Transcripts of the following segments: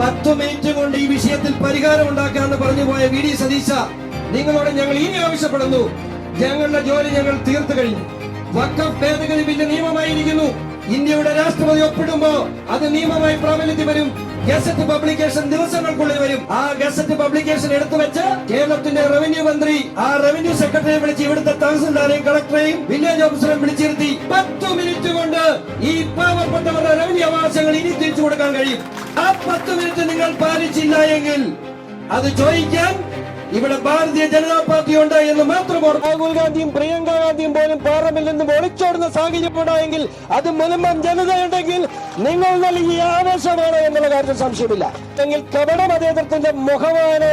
പത്ത് മിനിറ്റ് കൊണ്ട് ഈ വിഷയത്തിൽ പരിഹാരം ഉണ്ടാക്കാമെന്ന് പറഞ്ഞു പോയ വി ഡി സതീശ നിങ്ങളോട് ഞങ്ങൾ ഇനി ആവശ്യപ്പെടുന്നു. ഞങ്ങളുടെ ജോലി ഞങ്ങൾ തീർത്തു കഴിഞ്ഞു. വക്കഫ് ഭേദഗതി ബില്ല് നിയമമായിരിക്കുന്നു. ഇന്ത്യയുടെ രാഷ്ട്രപതി ഒപ്പിടുമ്പോ അത് നിയമമായി പ്രാബല്യത്തിൽ വരും. ഗസറ്റ് പബ്ലിക്കേഷൻ ദിവസങ്ങൾക്കുള്ളിൽ വരും. ആ ഗസറ്റ് പബ്ലിക്കേഷൻ എടുത്തു വെച്ച് കേരളത്തിന്റെ റവന്യൂ മന്ത്രി ആ റവന്യൂ സെക്രട്ടറിയെ വിളിച്ച് ഇവിടുത്തെ തഹസിൽദാരെയും കളക്ടറെയും വില്ലേജ് ഓഫീസറെയും വിളിച്ചിരുത്തി പത്തു മിനിറ്റ് കൊണ്ട് ഈ പാവപ്പെട്ടവരുടെ റവന്യൂ അവകാശങ്ങൾ ഇനി തിരിച്ചു കൊടുക്കാൻ കഴിയും. ആ പത്ത് മിനിറ്റ് നിങ്ങൾ പാലിച്ചില്ല എങ്കിൽ അത് ചോദിക്കാൻ ഇവിടെ ഭാരതീയ ജനതാ പാർട്ടി ഉണ്ട് എന്ന് മാത്രം. രാഹുൽ ഗാന്ധിയും പ്രിയങ്ക ഗാന്ധിയും പോലും പാർലമെന്റിൽ നിന്ന് ഒളിച്ചോടുന്ന സാഹചര്യം ഉണ്ടായെങ്കിൽ അത് മുലമ്പം ജനതയുണ്ടെങ്കിൽ നിങ്ങൾ നൽകിയ ആവേശമാണ് എന്നുള്ള കാര്യത്തിൽ സംശയമില്ല. എങ്കിൽ കപട മതേതരത്തിന്റെ മുഖമാണ്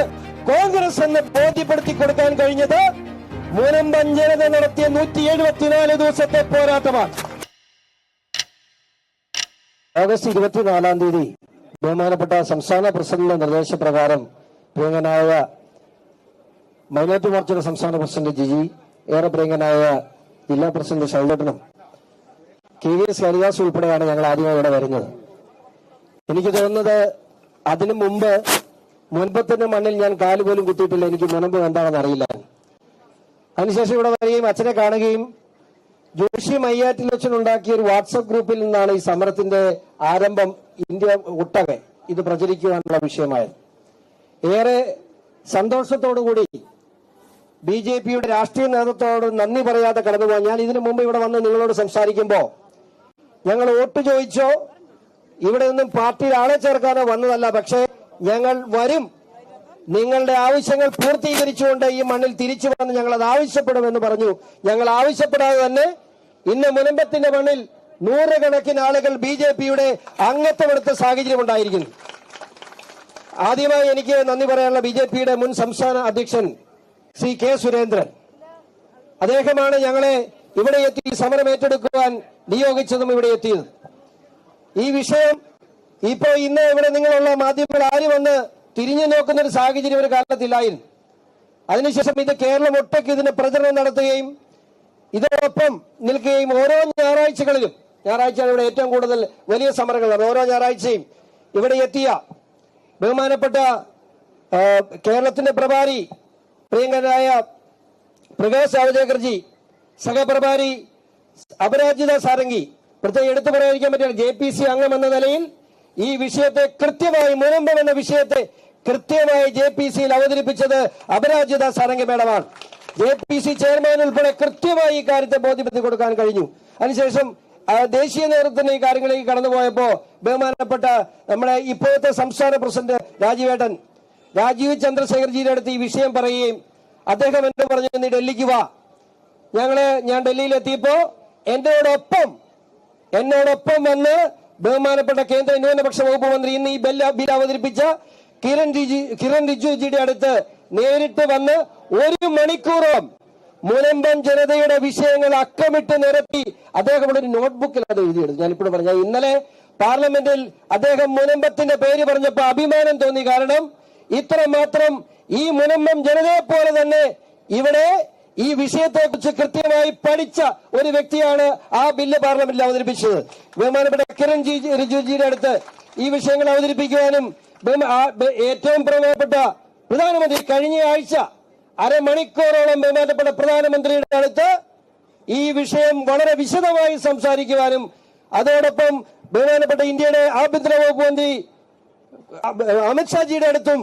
കോൺഗ്രസ് എന്ന് ബോധ്യപ്പെടുത്തി കൊടുക്കാൻ കഴിഞ്ഞത് മുനമ്പൻ ജനത നടത്തിയ നൂറ്റി എഴുപത്തിനാല് ദിവസത്തെ പോരാട്ടമാണ്. ഓഗസ്റ്റ് ഇരുപത്തിനാലാം തീയതി ബഹുമാനപ്പെട്ട സംസ്ഥാന പ്രസിഡന്റിന്റെ നിർദ്ദേശപ്രകാരം പ്രിയങ്കനായ മൈനോറിറ്റി മോർച്ചയുടെ സംസ്ഥാന പ്രസിഡന്റ് ജിജി ഏറെ പ്രിയങ്കനായ ജില്ലാ പ്രസിഡന്റ് ശൈലേട്ടനും കെ വി എസ് ഹരിദാസ് ഉൾപ്പെടെയാണ് ഞങ്ങൾ ആദ്യമായി ഇവിടെ വരുന്നത്. എനിക്ക് തോന്നുന്നത് അതിനു മുമ്പ് മുൻപത്തിന്റെ മണ്ണിൽ ഞാൻ കാൽ പോലും കുത്തിയിട്ടില്ല. എനിക്ക് മുനമ്പ് എന്താണെന്ന് അറിയില്ല. അതിനുശേഷം ഇവിടെ വരികയും അച്ഛനെ കാണുകയും ജോഷി മയ്യാറ്റിൽ വെച്ച് ഉണ്ടാക്കിയ ഒരു വാട്സപ്പ് ഗ്രൂപ്പിൽ നിന്നാണ് ഈ സമരത്തിന്റെ ആരംഭം ഇന്ത്യ ഒട്ടകെ ഇത് പ്രചരിക്കുവാനുള്ള വിഷയമായത്. ഏറെ സന്തോഷത്തോടുകൂടി ബി ജെ പിയുടെ രാഷ്ട്രീയ നേതൃത്വത്തോട് നന്ദി പറയാതെ കടന്നുപോകാൻ ഞാൻ ഇതിനു മുമ്പ് ഇവിടെ വന്ന് നിങ്ങളോട് സംസാരിക്കുമ്പോൾ ഞങ്ങൾ വോട്ട് ചോദിച്ചോ ഇവിടെ നിന്നും പാർട്ടിയിൽ ആളെ ചേർക്കാനോ വന്നതല്ല. പക്ഷേ ഞങ്ങൾ വരും. നിങ്ങളുടെ ആവശ്യങ്ങൾ പൂർത്തീകരിച്ചുകൊണ്ട് ഈ മണ്ണിൽ തിരിച്ചു വന്ന് ഞങ്ങൾ അത് ആവശ്യപ്പെടുമെന്ന് പറഞ്ഞു. ഞങ്ങൾ ആവശ്യപ്പെടാതെ തന്നെ ഇന്ന് മുനമ്പത്തിന്റെ മണ്ണിൽ നൂറുകണക്കിന് ആളുകൾ ബി ജെ പിയുടെ അംഗത്വമെടുത്ത സാഹചര്യം ഉണ്ടായിരിക്കുന്നു. ആദ്യമായി എനിക്ക് നന്ദി പറയാനുള്ള ബി ജെ പിയുടെ മുൻ സംസ്ഥാന അധ്യക്ഷൻ ശ്രീ കെ സുരേന്ദ്രൻ. അദ്ദേഹമാണ് ഞങ്ങളെ ഇവിടെ എത്തി സമരം ഏറ്റെടുക്കുവാൻ നിയോഗിച്ചതും ഇവിടെ എത്തിയത്. ഈ വിഷയം ഇപ്പോ ഇന്ന് ഇവിടെ നിങ്ങളുള്ള മാധ്യമങ്ങൾ ആരും വന്ന് തിരിഞ്ഞു നോക്കുന്ന ഒരു സാഹചര്യം ഒരു കാലത്തില്ലായിരുന്നു. അതിനുശേഷം ഇത് കേരളം ഒട്ടൊക്കെ ഇതിന് പ്രചരണം നടത്തുകയും ഇതോടൊപ്പം നിൽക്കുകയും ഓരോ ഞായറാഴ്ചകളിലും ഞായറാഴ്ചയാണ് ഇവിടെ ഏറ്റവും കൂടുതൽ വലിയ സമരങ്ങൾ. ഓരോ ഞായറാഴ്ചയും ഇവിടെ എത്തിയ ബഹുമാനപ്പെട്ട കേരളത്തിന്റെ പ്രഭാരി പ്രിയങ്കരായ പ്രകാശ് ജാവദേക്കർജി സഹപ്രഭാരി അപരാജിത സാരംഗി പ്രത്യേകം എടുത്തു പറയാതിരിക്കാൻ പറ്റില്ല ജെ പി സി അംഗം എന്ന നിലയിൽ ഈ വിഷയത്തെ കൃത്യമായി മുനമ്പം എന്ന വിഷയത്തെ കൃത്യമായി ജെ പി സിയിൽ അവതരിപ്പിച്ചത് അപരാജിത സാരംഗി മേഡമാണ് ജെ പി സി ചെയർമാൻ ഉൾപ്പെടെ കൃത്യമായി ഈ കാര്യത്തെ ബോധ്യപ്പെടുത്തി കൊടുക്കാൻ കഴിഞ്ഞു. അതിനുശേഷം ദേശീയ നേതൃത്വത്തിന് ഈ കാര്യങ്ങളിലേക്ക് കടന്നുപോയപ്പോ ബഹുമാനപ്പെട്ട നമ്മുടെ ഇപ്പോഴത്തെ സംസ്ഥാന പ്രസിഡന്റ് രാജീവേട്ടൻ രാജീവ് ചന്ദ്രശേഖർജിയുടെ അടുത്ത് ഈ വിഷയം പറയുകയും അദ്ദേഹം എന്നെ പറഞ്ഞു നീ ഡൽഹിക്ക് വാ. ഞങ്ങൾ ഞാൻ ഡൽഹിയിൽ എത്തിയപ്പോ എന്നോടൊപ്പം എന്നോടൊപ്പം വന്ന് ബഹുമാനപ്പെട്ട കേന്ദ്ര ന്യൂനപക്ഷ വകുപ്പ് മന്ത്രി ഇന്ന് ഈ ബില്ല് അവതരിപ്പിച്ച കിരൺ റിജു കിരൺ റിജുജിയുടെ അടുത്ത് നേരിട്ട് വന്ന് ഒരു മണിക്കൂറോളം മുനമ്പൻ ജനതയുടെ വിഷയങ്ങൾ അക്കമിട്ട് നിരത്തി അദ്ദേഹം ഒരു നോട്ട്ബുക്കിൽ അത് എഴുതിയെടുത്തു ഞാൻ ഇപ്പോഴും പറഞ്ഞ ഇന്നലെ പാർലമെന്റിൽ അദ്ദേഹം മുനമ്പത്തിന്റെ പേര് പറഞ്ഞപ്പോൾ അഭിമാനം തോന്നി. കാരണം ഇത്ര മാത്രം ഈ മുനമ്പം ജനതയെ പോലെ തന്നെ ഇവിടെ ഈ വിഷയത്തെക്കുറിച്ച് കൃത്യമായി പഠിച്ച ഒരു വ്യക്തിയാണ് ആ ബില്ല് പാർലമെന്റിൽ അവതരിപ്പിച്ചത്. ബഹുമാനപ്പെട്ട കിരൺ റിജുജിയുടെ അടുത്ത് ഈ വിഷയങ്ങൾ അവതരിപ്പിക്കുവാനും ഏറ്റവും പ്രധാനപ്പെട്ട പ്രധാനമന്ത്രി കഴിഞ്ഞ ആഴ്ച അരമണിക്കൂറോളം ബഹുമാനപ്പെട്ട പ്രധാനമന്ത്രിയുടെ അടുത്ത് ഈ വിഷയം വളരെ വിശദമായി സംസാരിക്കുവാനും അതോടൊപ്പം ബഹുമാനപ്പെട്ട ഇന്ത്യയുടെ ആഭ്യന്തര വകുപ്പ് മന്ത്രി അമിത്ഷാജിയുടെ അടുത്തും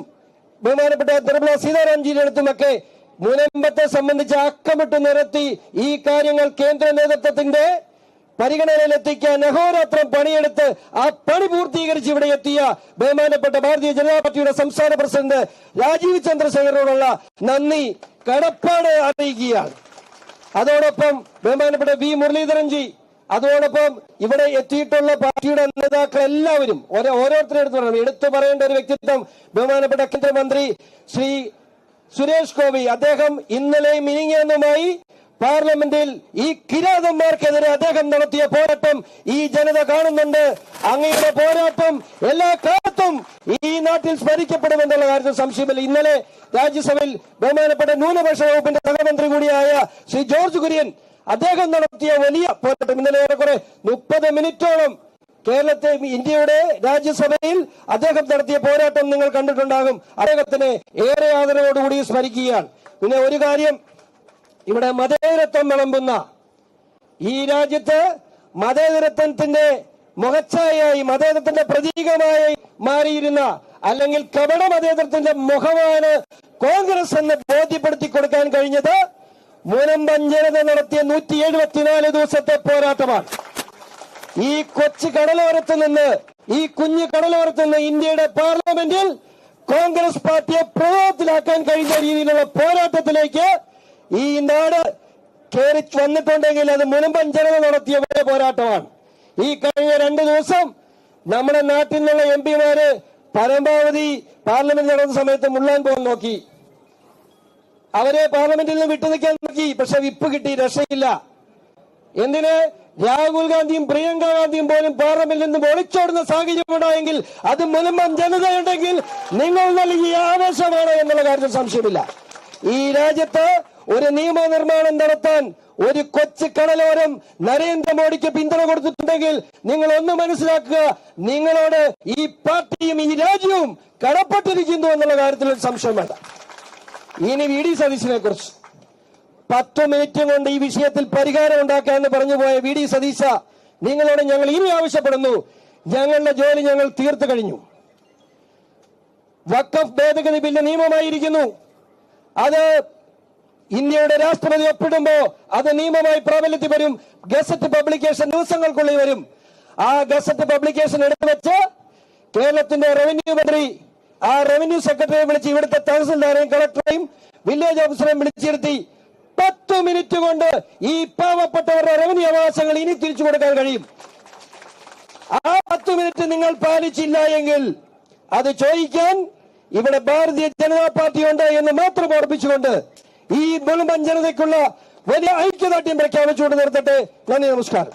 ബഹുമാനപ്പെട്ട നിർമ്മല സീതാരാംജിയുടെ അടുത്തുമൊക്കെ മുനമ്പത്തെ സംബന്ധിച്ച് അക്കമിട്ട് നിരത്തി ഈ കാര്യങ്ങൾ കേന്ദ്ര നേതൃത്വത്തിന്റെ പരിഗണനയിലെത്തിക്കാൻ അഹോരാത്രം പണിയെടുത്ത് ആ പണി പൂർത്തീകരിച്ച് ഇവിടെ എത്തിയ ബഹുമാനപ്പെട്ട ഭാരതീയ ജനതാ പാർട്ടിയുടെ സംസ്ഥാന പ്രസിഡന്റ് രാജീവ് ചന്ദ്രശേഖരനോടുള്ള നന്ദി കടപ്പാട് അറിയിക്കുകയാണ്. അതോടൊപ്പം ബഹുമാനപ്പെട്ട വി മുരളീധരൻജി അതോടൊപ്പം ഇവിടെ എത്തിയിട്ടുള്ള പാർട്ടിയുടെ നേതാക്കൾ എല്ലാവരും ഓരോ ഓരോരുത്തരും എടുത്തു പറയണം. എടുത്തു പറയേണ്ട ഒരു വ്യക്തിത്വം ബഹുമാനപ്പെട്ട കേന്ദ്രമന്ത്രി ശ്രീ സുരേഷ് ഗോപി അദ്ദേഹം ഇന്നലെയും മിനിങ്ങാന്നുമായി പാർലമെന്റിൽ ഈ കിരാതന്മാർക്കെതിരെ അദ്ദേഹം നടത്തിയ പോരാട്ടം ഈ ജനത കാണുന്നുണ്ട്. അങ്ങയുടെ പോരാട്ടം എല്ലാ കാലത്തും ഈ നാട്ടിൽ സ്മരിക്കപ്പെടുമെന്നുള്ള കാര്യത്തിൽ സംശയമില്ല. ഇന്നലെ രാജ്യസഭയിൽ ബഹുമാനപ്പെട്ട ന്യൂനപക്ഷ വകുപ്പിന്റെ സഹമന്ത്രി കൂടിയായ ശ്രീ ജോർജ് കുര്യൻ അദ്ദേഹം നടത്തിയ വലിയ പോരാട്ടം. ഇന്നലെ ഏറെക്കുറെ മുപ്പത് മിനിറ്റോളം കേരളത്തെ ഇന്ത്യയുടെ രാജ്യസഭയിൽ അദ്ദേഹം നടത്തിയ പോരാട്ടം നിങ്ങൾ കണ്ടിട്ടുണ്ടാകും. അദ്ദേഹത്തിന് ഏറെ ആദരവോടുകൂടി സ്മരിക്കുകയാണ്. പിന്നെ ഒരു കാര്യം ഇവിടെ മതേതരത്വം വിളമ്പുന്ന ഈ രാജ്യത്ത് മതേതരത്വത്തിന്റെ മുഖച്ഛായയായി മതേതരത്തിന്റെ പ്രതീകമായി മാറിയിരുന്ന അല്ലെങ്കിൽ കപട മതേതരത്തിന്റെ മുഖമാണ് കോൺഗ്രസ് എന്ന് ബോധ്യപ്പെടുത്തി കൊടുക്കാൻ കഴിഞ്ഞത് മുനമ്പൻ ജനത നടത്തിയ നൂറ്റി എഴുപത്തിനാല് ദിവസത്തെ പോരാട്ടമാണ്. ഈ കൊച്ചു കടലോരത്ത് നിന്ന് ഈ കുഞ്ഞു കടലോരത്ത് നിന്ന് ഇന്ത്യയുടെ പാർലമെന്റിൽ കോൺഗ്രസ് പാർട്ടിയെ പ്രയോഗത്തിലാക്കാൻ കഴിഞ്ഞ രീതിയിലുള്ള പോരാട്ടത്തിലേക്ക് ഈ നാട് കയറി വന്നിട്ടുണ്ടെങ്കിൽ അത് മുനമ്പൻ ജനത നടത്തിയ പോരാട്ടമാണ്. ഈ കഴിഞ്ഞ രണ്ട് ദിവസം നമ്മുടെ നാട്ടിൽ നിന്നുള്ള എം പിമാര് പരമാവധി പാർലമെന്റ് നടന്ന സമയത്ത് മുള്ളാൻ പോകാൻ നോക്കി. അവരെ പാർലമെന്റിൽ നിന്ന് വിട്ടു നിൽക്കാൻ നോക്കി. പക്ഷെ വിപ്പ് കിട്ടി രക്ഷയില്ല. എന്തിന്? രാഹുൽ ഗാന്ധിയും പ്രിയങ്ക ഗാന്ധിയും പോലും പാർലമെന്റിൽ നിന്ന് ഒളിച്ചോടുന്ന സാഹചര്യം ഉണ്ടായെങ്കിൽ അത് മുനമ്പം ജനതയുണ്ടെങ്കിൽ നിങ്ങൾ നൽകിയ ആവേശമാണ് എന്നുള്ള കാര്യത്തിൽ സംശയമില്ല. ഈ രാജ്യത്ത് ഒരു നിയമനിർമ്മാണം നടത്താൻ ഒരു കൊച്ചു കടലോരം നരേന്ദ്രമോദിക്ക് പിന്തുണ കൊടുത്തിട്ടുണ്ടെങ്കിൽ നിങ്ങൾ ഒന്ന് മനസ്സിലാക്കുക നിങ്ങളോട് ഈ പാർട്ടിയും ഈ രാജ്യവും കടപ്പെട്ടിരിക്കുന്നു എന്നുള്ള കാര്യത്തിൽ ഒരു സംശയം വേണ്ട. ഇനി വി ഡി സതീശിനെ കുറിച്ച്. പത്ത് മിനിറ്റ് കൊണ്ട് ഈ വിഷയത്തിൽ പരിഹാരം ഉണ്ടാക്കാമെന്ന് പറഞ്ഞു പോയ വി ഡി സതീശ നിങ്ങളോട് ഞങ്ങൾ ഇനി ആവശ്യപ്പെടുന്നു. ഞങ്ങളുടെ ജോലി ഞങ്ങൾ തീർത്തു കഴിഞ്ഞു. വക്കഫ് ഭേദഗതി ബില്ല് നിയമമായിരിക്കുന്നു. അത് ഇന്ത്യയുടെ രാഷ്ട്രപതി ഒപ്പിടുമ്പോ അത് നിയമമായി പ്രാബല്യത്തിൽ വരും. ഗസറ്റ് പബ്ലിക്കേഷൻ ദിവസങ്ങൾക്കുള്ളിൽ വരും. ആ ഗസറ്റ് പബ്ലിക്കേഷൻ എടുത്തു വെച്ച് കേരളത്തിന്റെ റവന്യൂ മന്ത്രി ആ റവന്യൂ സെക്രട്ടറിയെ വിളിച്ച് ഇവിടുത്തെ തഹസിൽദാരെയും കളക്ടറെയും വില്ലേജ് ഓഫീസറെയും വിളിച്ചിരുത്തി പത്ത് മിനിറ്റ് കൊണ്ട് ഈ പാവപ്പെട്ടവരുടെ റവന്യൂ അവകാശങ്ങൾ ഇനി തിരിച്ചു കൊടുക്കാൻ കഴിയും. ആ പത്ത് മിനിറ്റ് നിങ്ങൾ പാലിച്ചില്ല എങ്കിൽ അത് ചോദിക്കാൻ ഇവിടെ ഭാരതീയ ജനതാ പാർട്ടി ഉണ്ട് എന്ന് മാത്രം ഓർപ്പിച്ചുകൊണ്ട് ഈ മുഴുവൻ ജനതയ്ക്കുള്ള വലിയ ഐക്യദാർഢ്യം പ്രഖ്യാപിച്ചുകൊണ്ട് നിർത്തട്ടെ. നന്ദി നമസ്കാരം.